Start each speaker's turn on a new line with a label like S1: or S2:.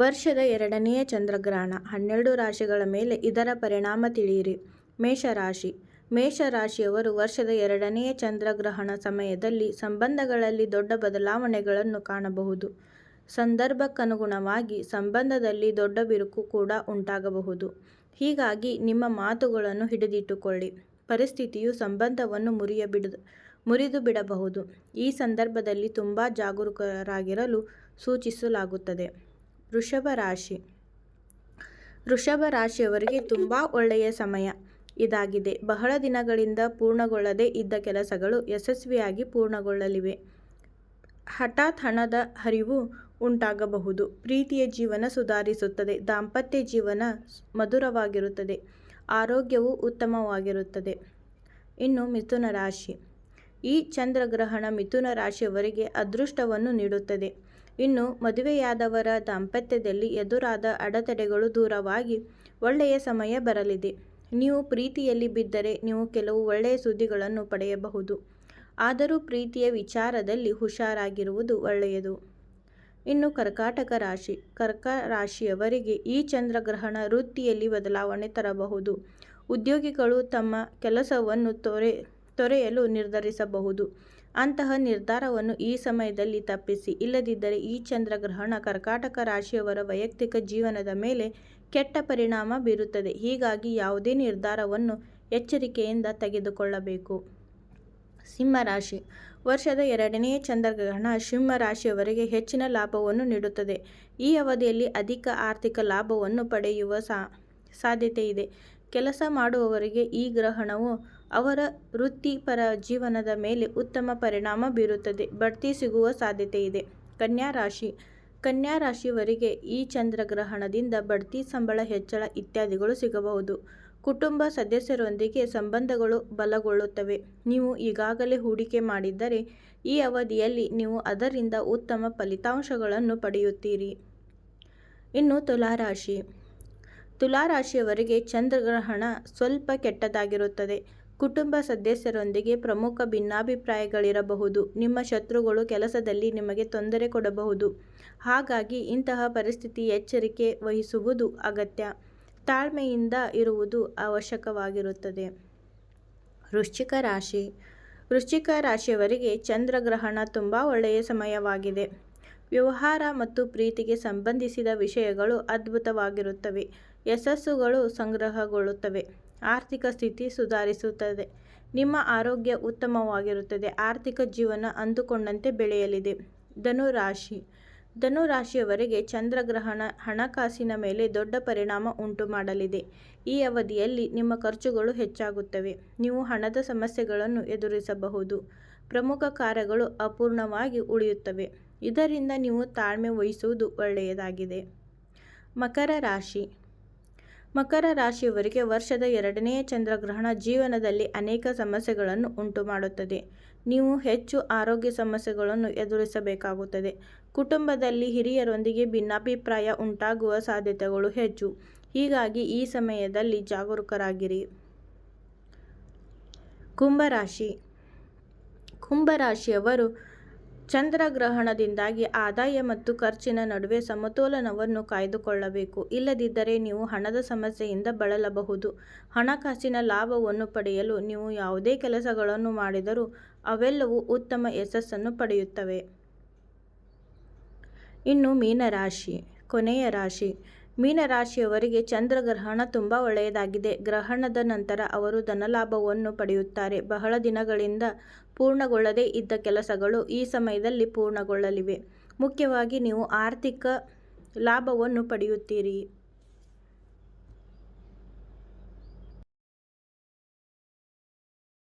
S1: ವರ್ಷದ ಎರಡನೆಯ ಚಂದ್ರಗ್ರಹಣ. ಹನ್ನೆರಡು ರಾಶಿಗಳ ಮೇಲೆ ಇದರ ಪರಿಣಾಮ ತಿಳಿಯಿರಿ. ಮೇಷರಾಶಿ. ಮೇಷರಾಶಿಯವರು ವರ್ಷದ ಎರಡನೆಯ ಚಂದ್ರಗ್ರಹಣ ಸಮಯದಲ್ಲಿ ಸಂಬಂಧಗಳಲ್ಲಿ ದೊಡ್ಡ ಬದಲಾವಣೆಗಳನ್ನು ಕಾಣಬಹುದು. ಸಂದರ್ಭಕ್ಕನುಗುಣವಾಗಿ ಸಂಬಂಧದಲ್ಲಿ ದೊಡ್ಡ ಬಿರುಕು ಕೂಡ ಉಂಟಾಗಬಹುದು. ಹೀಗಾಗಿ ನಿಮ್ಮ ಮಾತುಗಳನ್ನು ಹಿಡಿದಿಟ್ಟುಕೊಳ್ಳಿ. ಪರಿಸ್ಥಿತಿಯು ಸಂಬಂಧವನ್ನು ಮುರಿಯಬಿಡ ಮುರಿದು ಬಿಡಬಹುದು. ಈ ಸಂದರ್ಭದಲ್ಲಿ ತುಂಬ ಜಾಗರೂಕರಾಗಿರಲು ಸೂಚಿಸಲಾಗುತ್ತದೆ. ವೃಷಭ ರಾಶಿ. ವೃಷಭ ರಾಶಿಯವರಿಗೆ ತುಂಬ ಒಳ್ಳೆಯ ಸಮಯ. ಇದಾಗಿದೆ. ಬಹಳ ದಿನಗಳಿಂದ ಪೂರ್ಣಗೊಳ್ಳದೇ ಇದ್ದ ಕೆಲಸಗಳು ಯಶಸ್ವಿಯಾಗಿ ಪೂರ್ಣಗೊಳ್ಳಲಿವೆ. ಹಠಾತ್ ಹಣದ ಹರಿವು ಉಂಟಾಗಬಹುದು. ಪ್ರೀತಿಯ ಜೀವನ ಸುಧಾರಿಸುತ್ತದೆ. ದಾಂಪತ್ಯ ಜೀವನ ಮಧುರವಾಗಿರುತ್ತದೆ. ಆರೋಗ್ಯವು ಉತ್ತಮವಾಗಿರುತ್ತದೆ. ಇನ್ನು ಮಿಥುನ ರಾಶಿ. ಈ ಚಂದ್ರಗ್ರಹಣ ಮಿಥುನ ರಾಶಿಯವರಿಗೆ ಅದೃಷ್ಟವನ್ನು ನೀಡುತ್ತದೆ. ಇನ್ನು ಮದುವೆಯಾದವರ ದಾಂಪತ್ಯದಲ್ಲಿ ಎದುರಾದ ಅಡೆತಡೆಗಳು ದೂರವಾಗಿ ಒಳ್ಳೆಯ ಸಮಯ ಬರಲಿದೆ. ನೀವು ಪ್ರೀತಿಯಲ್ಲಿ ಬಿದ್ದರೆ ನೀವು ಕೆಲವು ಒಳ್ಳೆಯ ಸುದ್ದಿಗಳನ್ನು ಪಡೆಯಬಹುದು. ಆದರೂ ಪ್ರೀತಿಯ ವಿಚಾರದಲ್ಲಿ ಹುಷಾರಾಗಿರುವುದು ಒಳ್ಳೆಯದು. ಇನ್ನು ಕರ್ಕಾಟಕ ರಾಶಿ, ಕರ್ಕ ರಾಶಿಯವರಿಗೆ ಈ ಚಂದ್ರಗ್ರಹಣ ವೃತ್ತಿಯಲ್ಲಿ ಬದಲಾವಣೆ ತರಬಹುದು. ಉದ್ಯೋಗಿಗಳು ತಮ್ಮ ಕೆಲಸವನ್ನು ತೊರೆ ತೊರೆಯಲು ನಿರ್ಧರಿಸಬಹುದು. ಅಂತಹ ನಿರ್ಧಾರವನ್ನು ಈ ಸಮಯದಲ್ಲಿ ತಪ್ಪಿಸಿ. ಇಲ್ಲದಿದ್ದರೆ ಈ ಚಂದ್ರಗ್ರಹಣ ಕರ್ಕಾಟಕ ರಾಶಿಯವರ ವೈಯಕ್ತಿಕ ಜೀವನದ ಮೇಲೆ ಕೆಟ್ಟ ಪರಿಣಾಮ ಬೀರುತ್ತದೆ. ಹೀಗಾಗಿ ಯಾವುದೇ ನಿರ್ಧಾರವನ್ನು ಎಚ್ಚರಿಕೆಯಿಂದ ತೆಗೆದುಕೊಳ್ಳಬೇಕು. ಸಿಂಹರಾಶಿ ವರ್ಷದ ಎರಡನೆಯ ಚಂದ್ರಗ್ರಹಣ ಸಿಂಹ ರಾಶಿಯವರಿಗೆ ಹೆಚ್ಚಿನ ಲಾಭವನ್ನು ನೀಡುತ್ತದೆ. ಈ ಅವಧಿಯಲ್ಲಿ ಅಧಿಕ ಆರ್ಥಿಕ ಲಾಭವನ್ನು ಪಡೆಯುವ ಸಾ ಸಾಧ್ಯತೆ ಇದೆ ಕೆಲಸ ಮಾಡುವವರಿಗೆ ಈ ಗ್ರಹಣವು ಅವರ ವೃತ್ತಿಪರ ಜೀವನದ ಮೇಲೆ ಉತ್ತಮ ಪರಿಣಾಮ ಬೀರುತ್ತದೆ. ಬಡ್ತಿ ಸಿಗುವ ಸಾಧ್ಯತೆ ಇದೆ. ಕನ್ಯಾ ರಾಶಿ. ಕನ್ಯಾ ರಾಶಿಯವರಿಗೆ ಈ ಚಂದ್ರಗ್ರಹಣದಿಂದ ಬಡ್ತಿ, ಸಂಬಳ, ಹೆಚ್ಚಳ ಇತ್ಯಾದಿಗಳು ಸಿಗಬಹುದು. ಕುಟುಂಬ ಸದಸ್ಯರೊಂದಿಗೆ ಸಂಬಂಧಗಳು ಬಲಗೊಳ್ಳುತ್ತವೆ. ನೀವು ಈಗಾಗಲೇ ಹೂಡಿಕೆ ಮಾಡಿದ್ದರೆ ಈ ಅವಧಿಯಲ್ಲಿ ನೀವು ಅದರಿಂದ ಉತ್ತಮ ಫಲಿತಾಂಶಗಳನ್ನು ಪಡೆಯುತ್ತೀರಿ. ಇನ್ನು ತುಲಾರಾಶಿ. ತುಲಾರಾಶಿಯವರಿಗೆ ಚಂದ್ರಗ್ರಹಣ ಸ್ವಲ್ಪ ಕೆಟ್ಟದಾಗಿರುತ್ತದೆ. ಕುಟುಂಬ ಸದಸ್ಯರೊಂದಿಗೆ ಪ್ರಮುಖ ಭಿನ್ನಾಭಿಪ್ರಾಯಗಳಿರಬಹುದು. ನಿಮ್ಮ ಶತ್ರುಗಳು ಕೆಲಸದಲ್ಲಿ ನಿಮಗೆ ತೊಂದರೆ ಕೊಡಬಹುದು. ಹಾಗಾಗಿ ಇಂತಹ ಪರಿಸ್ಥಿತಿ ಎಚ್ಚರಿಕೆ ವಹಿಸುವುದು ಅಗತ್ಯ. ತಾಳ್ಮೆಯಿಂದ ಇರುವುದು ಅವಶ್ಯಕವಾಗಿರುತ್ತದೆ. ವೃಶ್ಚಿಕ ರಾಶಿ. ವೃಶ್ಚಿಕ ರಾಶಿಯವರಿಗೆ ಚಂದ್ರಗ್ರಹಣ ತುಂಬ ಒಳ್ಳೆಯ ಸಮಯವಾಗಿದೆ. ವ್ಯವಹಾರ ಮತ್ತು ಪ್ರೀತಿಗೆ ಸಂಬಂಧಿಸಿದ ವಿಷಯಗಳು ಅದ್ಭುತವಾಗಿರುತ್ತವೆ. ಯಶಸ್ಸುಗಳು ಸಂಗ್ರಹಗೊಳ್ಳುತ್ತವೆ. ಆರ್ಥಿಕ ಸ್ಥಿತಿ ಸುಧಾರಿಸುತ್ತದೆ. ನಿಮ್ಮ ಆರೋಗ್ಯ ಉತ್ತಮವಾಗಿರುತ್ತದೆ. ಆರ್ಥಿಕ ಜೀವನ ಅಂದುಕೊಂಡಂತೆ ಬೆಳೆಯಲಿದೆ. ಧನುರಾಶಿ. ಧನುರಾಶಿಯವರೆಗೆ ಚಂದ್ರಗ್ರಹಣ ಹಣಕಾಸಿನ ಮೇಲೆ ದೊಡ್ಡ ಪರಿಣಾಮ ಉಂಟು ಮಾಡಲಿದೆ ಈ ಅವಧಿಯಲ್ಲಿ ನಿಮ್ಮ ಖರ್ಚುಗಳು ಹೆಚ್ಚಾಗುತ್ತವೆ. ನೀವು ಹಣದ ಸಮಸ್ಯೆಗಳನ್ನು ಎದುರಿಸಬಹುದು. ಪ್ರಮುಖ ಕಾರ್ಯಗಳು ಅಪೂರ್ಣವಾಗಿ ಉಳಿಯುತ್ತವೆ. ಇದರಿಂದ ನೀವು ತಾಳ್ಮೆ ವಹಿಸುವುದು ಒಳ್ಳೆಯದಾಗಿದೆ. ಮಕರ ರಾಶಿ. ಮಕರ ರಾಶಿಯವರಿಗೆ ವರ್ಷದ ಎರಡನೆಯ ಚಂದ್ರಗ್ರಹಣ ಜೀವನದಲ್ಲಿ ಅನೇಕ ಸಮಸ್ಯೆಗಳನ್ನು ಉಂಟು ಮಾಡುತ್ತದೆ ನೀವು ಹೆಚ್ಚು ಆರೋಗ್ಯ ಸಮಸ್ಯೆಗಳನ್ನು ಎದುರಿಸಬೇಕಾಗುತ್ತದೆ. ಕುಟುಂಬದಲ್ಲಿ ಹಿರಿಯರೊಂದಿಗೆ ಭಿನ್ನಾಭಿಪ್ರಾಯ ಉಂಟಾಗುವ ಸಾಧ್ಯತೆಗಳು ಹೆಚ್ಚು. ಹೀಗಾಗಿ ಈ ಸಮಯದಲ್ಲಿ ಜಾಗರೂಕರಾಗಿರಿ. ಕುಂಭರಾಶಿ ಕುಂಭರಾಶಿಯವರು ಚಂದ್ರಗ್ರಹಣದಿಂದಾಗಿ ಆದಾಯ ಮತ್ತು ಖರ್ಚಿನ ನಡುವೆ ಸಮತೋಲನವನ್ನು ಕಾಯ್ದುಕೊಳ್ಳಬೇಕು. ಇಲ್ಲದಿದ್ದರೆ ನೀವು ಹಣದ ಸಮಸ್ಯೆಯಿಂದ ಬಳಲಬಹುದು. ಹಣಕಾಸಿನ ಲಾಭವನ್ನು ಪಡೆಯಲು ನೀವು ಯಾವುದೇ ಕೆಲಸಗಳನ್ನು ಮಾಡಿದರೂ ಅವೆಲ್ಲವೂ ಉತ್ತಮ ಯಶಸ್ಸನ್ನು ಪಡೆಯುತ್ತವೆ. ಇನ್ನು ಮೀನರಾಶಿ, ಕೊನೆಯ ರಾಶಿ. ಮೀನರಾಶಿಯವರಿಗೆ ಚಂದ್ರಗ್ರಹಣ ತುಂಬ ಒಳ್ಳೆಯದಾಗಿದೆ. ಗ್ರಹಣದ ನಂತರ ಅವರು ಧನಲಾಭವನ್ನು ಪಡೆಯುತ್ತಾರೆ. ಬಹಳ ದಿನಗಳಿಂದ ಪೂರ್ಣಗೊಳ್ಳದೇ ಇದ್ದ ಕೆಲಸಗಳು ಈ ಸಮಯದಲ್ಲಿ ಪೂರ್ಣಗೊಳ್ಳಲಿವೆ. ಮುಖ್ಯವಾಗಿ ನೀವು ಆರ್ಥಿಕ ಲಾಭವನ್ನು ಪಡೆಯುತ್ತೀರಿ.